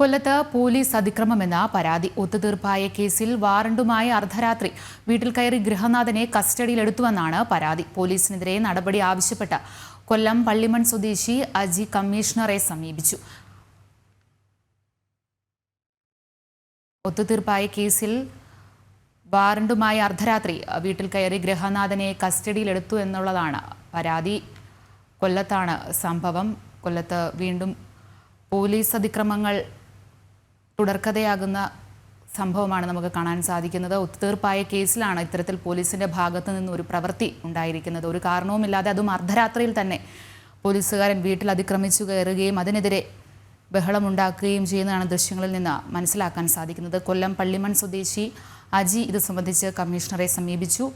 കൊല്ലത്ത് പോലീസ് അതിക്രമമെന്ന പരാതി. ഒത്തുതീർപ്പായ കേസിൽ വാറണ്ടുമായി അർദ്ധരാത്രി വീട്ടിൽ കയറി ഗൃഹനാഥനെ കസ്റ്റഡിയിലെടുത്തുവെന്നാണ് പരാതി. പോലീസിനെതിരെ നടപടി ആവശ്യപ്പെട്ട് കൊല്ലം പള്ളിമൺ സ്വദേശി അജി കമ്മീഷണറെ സമീപിച്ചു. ഒത്തുതീർപ്പായ കേസിൽ വാറണ്ടുമായി അർദ്ധരാത്രി വീട്ടിൽ കയറി ഗൃഹനാഥനെ കസ്റ്റഡിയിലെടുത്തു എന്നുള്ളതാണ് പരാതി. കൊല്ലത്താണ് സംഭവം. കൊല്ലത്ത് വീണ്ടും പോലീസ് അതിക്രമങ്ങൾ തുടർക്കഥയാകുന്ന സംഭവമാണ് നമുക്ക് കാണാൻ സാധിക്കുന്നത്. ഒത്തുതീർപ്പായ കേസിലാണ് ഇത്തരത്തിൽ പോലീസിന്റെ ഭാഗത്ത് നിന്ന് ഒരു പ്രവൃത്തി ഉണ്ടായിരിക്കുന്നത്. ഒരു കാരണവുമില്ലാതെ അതും അർദ്ധരാത്രിയിൽ തന്നെ പോലീസുകാരൻ വീട്ടിൽ അതിക്രമിച്ചു കയറുകയും അതിനെതിരെ ബഹളമുണ്ടാക്കുകയും ചെയ്യുന്നതാണ് ദൃശ്യങ്ങളിൽ നിന്ന് മനസ്സിലാക്കാൻ സാധിക്കുന്നത്. കൊല്ലം പള്ളിമൺ സ്വദേശി അജി ഇത് സംബന്ധിച്ച് കമ്മീഷണറെ സമീപിച്ചു.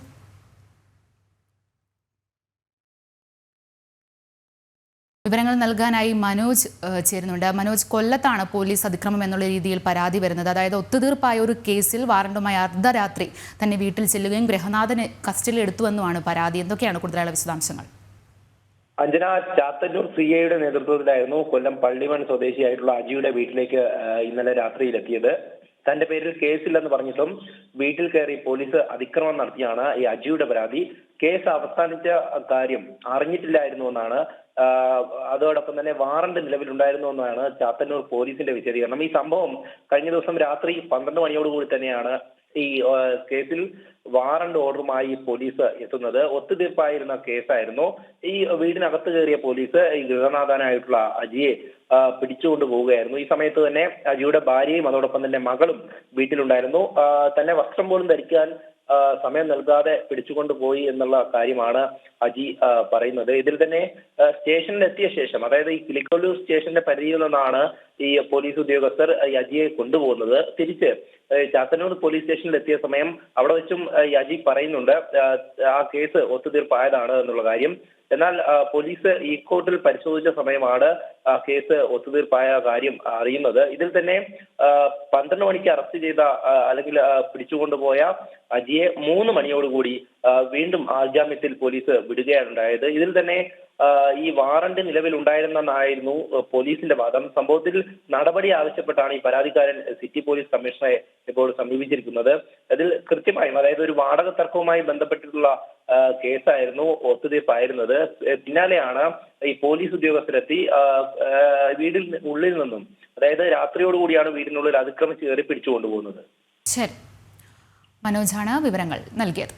വിവരങ്ങൾ നൽകാനായി മനോജ് ചേരുന്നുണ്ട്. മനോജ് കൊല്ലത്താണ് പോലീസ് അതിക്രമം എന്നുള്ള രീതിയിൽ പരാതി വരുന്നത്. അതായത് ഒത്തുതീർപ്പായ ഒരു കേസിൽ വാറണ്ടുമായി അർദ്ധരാത്രി തന്നെ വീട്ടിൽ ചെല്ലുകയും ഗൃഹനാഥന് കസ്റ്റഡിയിൽ എടുത്തുവെന്നുമാണ് പരാതി. എന്തൊക്കെയാണ് കൂടുതലായുള്ള വിശദാംശങ്ങൾ? അഞ്ജന ചാത്തന്നൂർ സി ഐയുടെ നേതൃത്വത്തിലായിരുന്നു കൊല്ലം പള്ളിമൺ സ്വദേശിയായിട്ടുള്ള അജിയുടെ വീട്ടിലേക്ക് ഇന്നലെ രാത്രിയിലെത്തിയത്. തന്റെ പേരിൽ കേസില്ലെന്ന് പറഞ്ഞിട്ടും വീട്ടിൽ കയറി പോലീസ് അതിക്രമം നടത്തിയാണ് ഈ അജിയുടെ പരാതി. കേസ് അവസാനിച്ച കാര്യം അറിഞ്ഞിട്ടില്ലായിരുന്നു എന്നാണ് അതോടൊപ്പം തന്നെ വാറണ്ട് നിലവിലുണ്ടായിരുന്നു എന്നാണ് ചാത്തന്നൂർ പോലീസിന്റെ വിശദീകരണം. ഈ സംഭവം കഴിഞ്ഞ ദിവസം രാത്രി പന്ത്രണ്ട് മണിയോടുകൂടി തന്നെയാണ് ഈ കേസിൽ വാറണ്ട് ഓർഡറുമായി പോലീസ് എത്തുന്നത്. ഒത്തുതീർപ്പായിരുന്ന കേസായിരുന്നു. ഈ വീടിനകത്ത് കയറിയ പോലീസ് ഈ ഗൃഹനാഥനായിട്ടുള്ള അജിയെ പിടിച്ചുകൊണ്ട് പോവുകയായിരുന്നു. ഈ സമയത്ത് തന്നെ അജിയുടെ ഭാര്യയും അതോടൊപ്പം തന്നെ മകളും വീട്ടിലുണ്ടായിരുന്നു. തന്നെ വസ്ത്രം പോലും ധരിക്കാൻ സമയം നൽകാതെ പിടിച്ചുകൊണ്ട് പോയി എന്നുള്ള കാര്യമാണ് അജി പറയുന്നത്. ഇതിൽ തന്നെ സ്റ്റേഷനിൽ എത്തിയ ശേഷം അതായത് ഈ കിളിക്കൊല്ലൂർ സ്റ്റേഷന്റെ പരിധിയിൽ നിന്നാണ് ഈ പോലീസ് ഉദ്യോഗസ്ഥർ യജിയെ കൊണ്ടുപോകുന്നത്. തിരിച്ച് ചാത്തന്നൂർ പോലീസ് സ്റ്റേഷനിൽ എത്തിയ സമയം അവിടെ വെച്ചും യാജി പറയുന്നുണ്ട് ആ, കേസ് ഒത്തുതീർപ്പായതാണ് എന്നുള്ള കാര്യം. എന്നാൽ പോലീസ് ഈ കോർട്ടിൽ പരിശോധിച്ച സമയമാണ് കേസ് ഒത്തുതീർപ്പായ കാര്യം അറിയുന്നത്. ഇതിൽ തന്നെ പന്ത്രണ്ട് മണിക്ക് അറസ്റ്റ് ചെയ്ത അല്ലെങ്കിൽ പിടിച്ചുകൊണ്ടുപോയ അജിയെ മൂന്ന് മണിയോടുകൂടി വീണ്ടും ആജാമ്യത്തിൽ പോലീസ് വിടുകയാണ് ഉണ്ടായത്. ഇതിൽ തന്നെ ഈ വാറണ്ട് നിലവിൽ ഉണ്ടായിരുന്നതായിരുന്നു പോലീസിന്റെ വാദം. സംഭവത്തിൽ നടപടി ആവശ്യപ്പെട്ടാണ് ഈ പരാതിക്കാരൻ സിറ്റി പോലീസ് കമ്മീഷണറെ ഇപ്പോൾ സമീപിച്ചിരിക്കുന്നത്. അതിൽ കൃത്യമായും അതായത് ഒരു വാടക തർക്കവുമായി ബന്ധപ്പെട്ടിട്ടുള്ള കേസായിരുന്നു ഒത്തുതീർപ്പായിരുന്നത്. പിന്നാലെയാണ് ഈ പോലീസ് ഉദ്യോഗസ്ഥരെത്തി വീടിൽ ഉള്ളിൽ നിന്നും അതായത് രാത്രിയോടുകൂടിയാണ് വീടിനുള്ളിൽ അതിക്രമിച്ച് കയറി പിടിച്ചു കൊണ്ടുപോകുന്നത് ശരി മനോജാണ് വിവരങ്ങൾ നൽകിയത്.